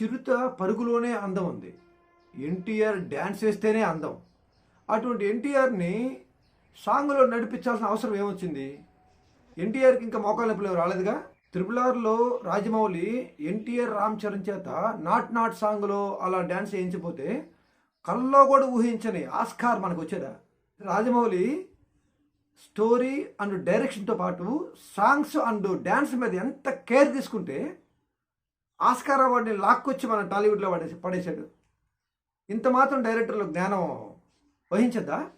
చిరుత పరుగులోనే అందం ఉంది. ఎన్టీఆర్ డ్యాన్స్ వేస్తేనే అందం. అటువంటి ఎన్టీఆర్ని సాంగ్లో నడిపించాల్సిన అవసరం ఏమొచ్చింది? ఎన్టీఆర్కి ఇంకా మోకాలు నొప్పులు రాలేదుగా? త్రిపుల్ ఆర్లో రాజమౌళి ఎన్టీఆర్ రామ్ చరణ్ చేత నాట్ నాట్ సాంగ్లో అలా డ్యాన్స్ వేయించిపోతే కళ్ళలో కూడా ఊహించని ఆస్కార్ మనకు వచ్చేదా రాజమౌళి స్టోరీ అండ్ డైరెక్షన్తో పాటు సాంగ్స్ అండ్ డ్యాన్స్ మీద ఎంత కేర్ తీసుకుంటే ఆస్కార్ అవార్డుని లాక్కొచ్చి మన టాలీవుడ్లో పడేసి పడేశాడు. ఇంత మాత్రం డైరెక్టర్లు జ్ఞానం వహించద్దా?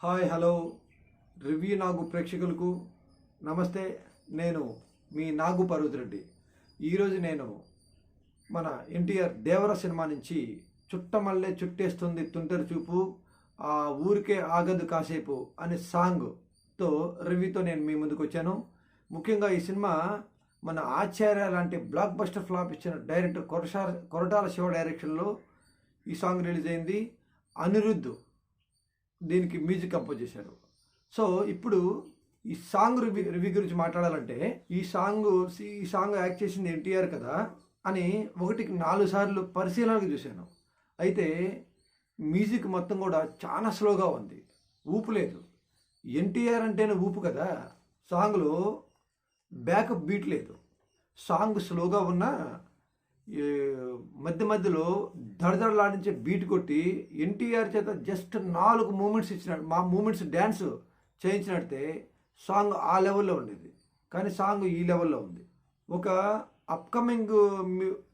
Hi hello. రివ్యూ నాగు ప్రేక్షకులకు నమస్తే. నేను మీ నాగు పర్వతిరెడ్డి ఈరోజు నేను మన ఎన్టీఆర్ దేవర సినిమా నుంచి చుట్టమల్లే చుట్టేస్తుంది తుంటరి చూపు ఆ ఊరికే ఆగదు కాసేపు అనే సాంగ్తో రివ్యూతో నేను మీ ముందుకు వచ్చాను ముఖ్యంగా ఈ సినిమా మన ఆచార్య లాంటి బ్లాక్ బస్టర్ ఫ్లాప్ ఇచ్చిన డైరెక్టర్ కొరటా కొరటాల శివ డైరెక్షన్లో ఈ సాంగ్ రిలీజ్ అయింది. అనిరుద్ధ్ దీనికి మ్యూజిక్ కంపోజ్ చేశారు సో ఇప్పుడు ఈ సాంగ్ రివ్యూ రివ్యూ గురించి మాట్లాడాలంటే ఈ సాంగ్ ఈ సాంగ్ యాక్ట్ చేసింది ఎన్టీఆర్ కదా అని ఒకటికి నాలుగు సార్లు పరిశీలనకు చూశాను. అయితే మ్యూజిక్ మొత్తం కూడా చాలా స్లోగా ఉంది. ఊపు లేదు. ఎన్టీఆర్ అంటేనే ఊపు కదా. సాంగ్లో బ్యాకప్ బీట్ లేదు. సాంగ్ స్లోగా ఉన్నా మధ్య మధ్యలో దడదడలాడించే బీట్ కొట్టి ఎన్టీఆర్ చేత జస్ట్ నాలుగు మూమెంట్స్ ఇచ్చిన మా మూమెంట్స్ డ్యాన్స్ చేయించినట్టే సాంగ్ ఆ లెవెల్లో ఉండేది. కానీ సాంగ్ ఈ లెవెల్లో ఉంది. ఒక అప్కమింగ్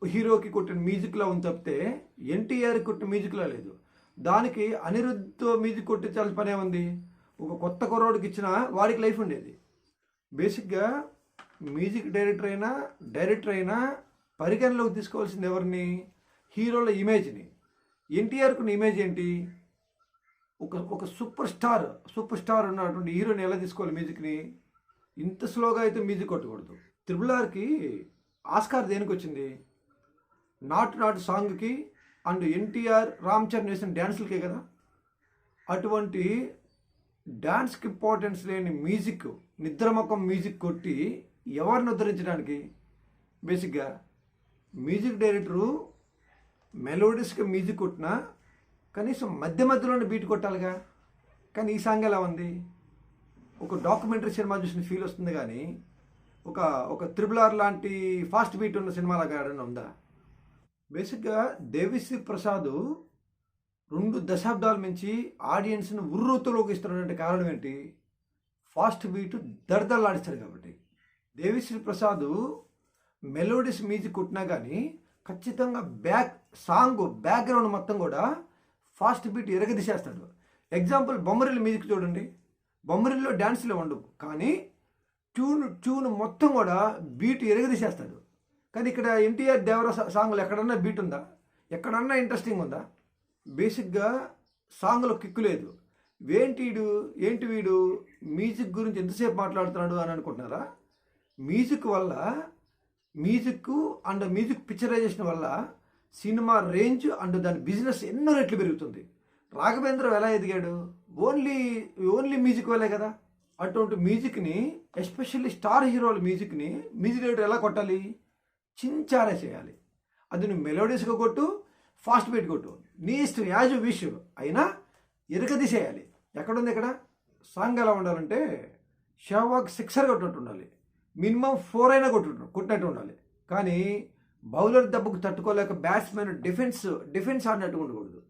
హీరోకి కొట్టిన మ్యూజిక్లో ఉంది తప్పితే ఎన్టీఆర్ కొట్టిన మ్యూజిక్లో లేదు. దానికి అనిరుద్ధతో మ్యూజిక్ కొట్టించాల్సిన పనే ఉంది ఒక కొత్త కుర్రోడికి ఇచ్చిన వాడికి లైఫ్ ఉండేది. బేసిక్గా మ్యూజిక్ డైరెక్టర్ అయినా డైరెక్టర్ అయినా పరిగణలోకి తీసుకోవాల్సింది ఎవరిని? హీరోల ఇమేజ్ని. ఎన్టీఆర్కున్న ఇమేజ్ ఏంటి? ఒక ఒక సూపర్ స్టార్ సూపర్ స్టార్ ఉన్నటువంటి హీరోని ఎలా తీసుకోవాలి మ్యూజిక్ని? ఇంత స్లోగా అయితే మ్యూజిక్ కొట్టకూడదు. త్రిబుల్ ఆర్కి ఆస్కార్ దేనికి వచ్చింది? నాటు నాటు సాంగ్కి అండ్ ఎన్టీఆర్ రామ్ చరణ్ వేసిన డ్యాన్సులకే కదా? అటువంటి డ్యాన్స్కి ఇంపార్టెన్స్ లేని మ్యూజిక్ నిద్రమకం మ్యూజిక్ కొట్టి ఎవరిని ఉద్ధరించడానికి? బేసిక్గా మ్యూజిక్ డైరెక్టరు మెలోడీస్గా మ్యూజిక్ కొట్టినా కనీసం మధ్య మధ్యలోనే బీట్ కొట్టాలిగా. కానీ ఈ సాంగ్ ఎలా ఉంది? ఒక డాక్యుమెంటరీ సినిమా చూసిన ఫీల్ వస్తుంది కానీ ఒక ఒక త్రిబుల్ ఆర్ లాంటి ఫాస్ట్ బీట్ ఉన్న సినిమా లాగా ఉందా? బేసిక్గా దేవిశ్రీ ప్రసాద్ రెండు దశాబ్దాల నుంచి ఆడియన్స్ని ఉర్రూతలోకి ఇస్తున్నటువంటి కారణం ఏంటి? ఫాస్ట్ బీట్ దడదల్లాడిస్తాడు కాబట్టి. దేవిశ్రీ ప్రసాద్ మెలోడీస్ మ్యూజిక్ కొట్టినా కానీ ఖచ్చితంగా బ్యాక్ సాంగ్ బ్యాక్గ్రౌండ్ మొత్తం కూడా ఫాస్ట్ బీట్ ఎరగదీసేస్తాడు. ఎగ్జాంపుల్ బొమ్మరిల్ మ్యూజిక్ చూడండి. బొమ్మరిల్లో డ్యాన్స్లో ఉండవు. కానీ ట్యూన్ ట్యూన్ మొత్తం కూడా బీట్ ఎరగదీసేస్తాడు. కానీ ఇక్కడ ఎన్టీఆర్ దేవర సాంగ్లో ఎక్కడన్నా బీట్ ఉందా? ఎక్కడన్నా ఇంట్రెస్టింగ్ ఉందా? బేసిక్గా సాంగ్లో కిక్కు లేదు. వేంటీడు ఏంటి వీడు? మ్యూజిక్ గురించి ఎంతసేపు మాట్లాడుతున్నాడు? అని అనుకుంటున్నారా? మ్యూజిక్ వల్ల మ్యూజిక్ అండ్ మ్యూజిక్ పిక్చరైజేషన్ వల్ల సినిమా రేంజ్ అండ్ దాని బిజినెస్ ఎన్నో రెట్లు పెరుగుతుంది. రాఘవేంద్ర ఎలా ఎదిగాడు? ఓన్లీ ఓన్లీ మ్యూజిక్ వల్లే కదా. అటువంటి మ్యూజిక్ని ఎస్పెషల్లీ స్టార్ హీరోల మ్యూజిక్ని మ్యూజిక్ డైరెక్టర్ ఎలా కొట్టాలి? చించారే చేయాలి. అది నువ్వు మెలోడీస్గా కొట్టు ఫాస్ట్ బీట్ కొట్టు. నీ ఇష్టం యాజ్ విష్. అయినా ఎరగదీసేయాలి. ఎక్కడుంది ఇక్కడ? సాంగ్ ఎలా ఉండాలంటే షావాక్ సిక్సర్ కొట్టినట్టు ఉండాలి. మినిమం ఫోర్ అయినా కొట్టు కొట్టినట్టు ఉండాలి. కానీ బౌలర్ దెబ్బకు తట్టుకోలేక బ్యాట్స్మెన్ డిఫెన్స్ డిఫెన్స్ ఆడినట్టు ఉండకూడదు.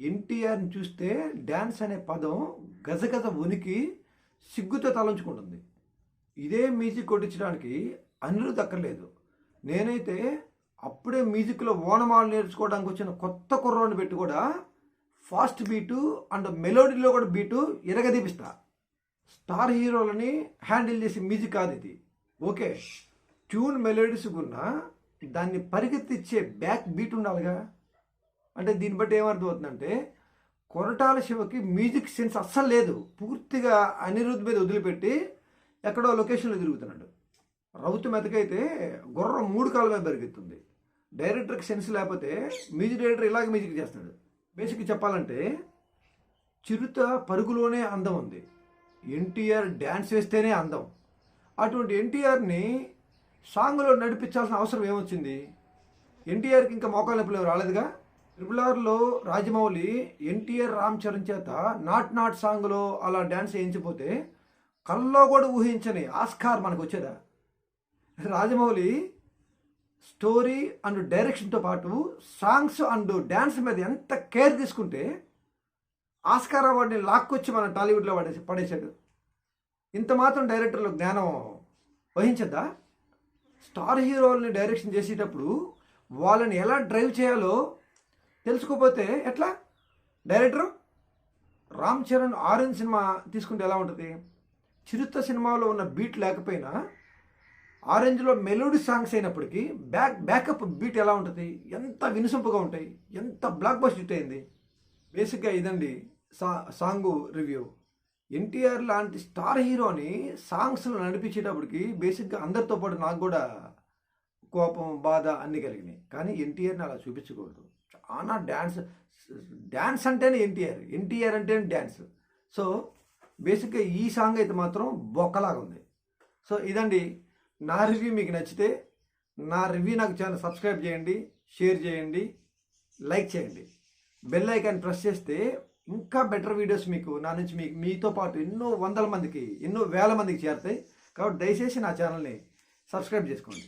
ఎన్టీఆర్ని చూస్తే డ్యాన్స్ అనే పదం గజగజ ఉనికి సిగ్గుతో తలంచుకుంటుంది. ఇదే మ్యూజిక్ కొట్టించడానికి అనిరుద్ధ్ అక్కర్లేదు. నేనైతే అప్పుడే మ్యూజిక్లో ఓనమాలు నేర్చుకోవడానికి వచ్చిన కొత్త కుర్రోని పెట్టి కూడా ఫాస్ట్ బీటు అండ్ మెలోడీలో కూడా బీటు ఎరగదీపిస్తా. స్టార్ హీరోలని హ్యాండిల్ చేసే మ్యూజిక్ కాదు ఇది. ఓకే. ట్యూన్ మెలోడీస్ దాన్ని పరిగెత్తిచ్చే బ్యాక్ బీట్ ఉండాలిగా. అంటే దీన్ని బట్టి ఏమర్థమవుతుందంటే కొరటాల శివకి మ్యూజిక్ సెన్స్ అస్సలు లేదు. పూర్తిగా అనిరుద్ధ్ మీద వదిలిపెట్టి ఎక్కడో లొకేషన్లో తిరుగుతున్నాడు. రౌతు మెతకైతే గుర్రం మూడు కాళ్ళ మీద పరిగెత్తుంది. డైరెక్టర్కి సెన్స్ లేకపోతే మ్యూజిక్ డైరెక్టర్ ఇలాగ మ్యూజిక్ చేస్తాడు బేసిక్గా చెప్పాలంటే చిరుత పరుగులోనే అందం ఉంది. ఎన్టీఆర్ డ్యాన్స్ వేస్తేనే అందం. అటువంటి ఎన్టీఆర్ని సాంగ్లో నడిపించాల్సిన అవసరం ఏమొచ్చింది? ఎన్టీఆర్కి ఇంకా మోకాలు నొప్పులు రాలేదుగా? ట్రిపుల్ ఆర్లో రాజమౌళి ఎన్టీఆర్ రామ్ చరణ్ చేత నాట్ నాట్ సాంగ్లో అలా డ్యాన్స్ వేయించిపోతే కళ్ళలో కూడా ఊహించని ఆస్కార్ మనకు వచ్చేదా? రాజమౌళి స్టోరీ అండ్ డైరెక్షన్తో పాటు సాంగ్స్ అండ్ డ్యాన్స్ మీద ఎంత కేర్ తీసుకుంటే ఆస్కార్ అవార్డుని లాక్కొచ్చి మన టాలీవుడ్లో పడేసి పడేశాడు. ఇంత మాత్రం డైరెక్టర్లు జ్ఞానం వహించద్దా? స్టార్ హీరోల్ని డైరెక్షన్ చేసేటప్పుడు వాళ్ళని ఎలా డ్రైవ్ చేయాలో తెలుసుకోపోతే ఎట్లా? Director Ram Charan Orange cinema తీసుకుంటే ఎలా ఉంటుంది? చిరుత సినిమాలో ఉన్న బీట్ లేకపోయినా ఆరెంజ్లో మెలోడీ సాంగ్స్ అయినప్పటికీ బ్యాక్ బ్యాకప్ బీట్ ఎలా ఉంటుంది? ఎంత వినసొంపుగా ఉంటాయి? ఎంత బ్లాక్ బస్ట్ హిట్ అయింది? బేసిక్గా ఇదండి సా సాంగు రివ్యూ. ఎన్టీఆర్ లాంటి స్టార్ హీరోని సాంగ్స్లో నడిపించేటప్పటికి బేసిక్గా అందరితో పాటు నాకు కూడా కోపం బాధ అన్నీ కలిగినాయి. కానీ ఎన్టీఆర్ని అలా చూపించకూడదు. చాలా డ్యాన్స్ డ్యాన్స్ అంటేనే ఎన్టీఆర్ ఎన్టీఆర్ అంటేనే డ్యాన్స్. సో బేసిక్గా ఈ సాంగ్ అయితే మాత్రం బొక్కలాగా ఉంది. సో ఇదండి. నా రివ్యూ మీకు నచ్చితే నా రివ్యూ నాకు ఛానల్ సబ్స్క్రైబ్ చేయండి షేర్ చేయండి లైక్ చేయండి. బెల్ ఐకాన్ ప్రెస్ చేస్తే ఇంకా బెటర్ వీడియోస్ మీకు నా నుంచి మీకు మీతో పాటు ఎన్నో వందల మందికి ఎన్నో వేల మందికి చేరుతాయి. కాబట్టి దయచేసి నా ఛానల్ని సబ్స్క్రైబ్ చేసుకోండి.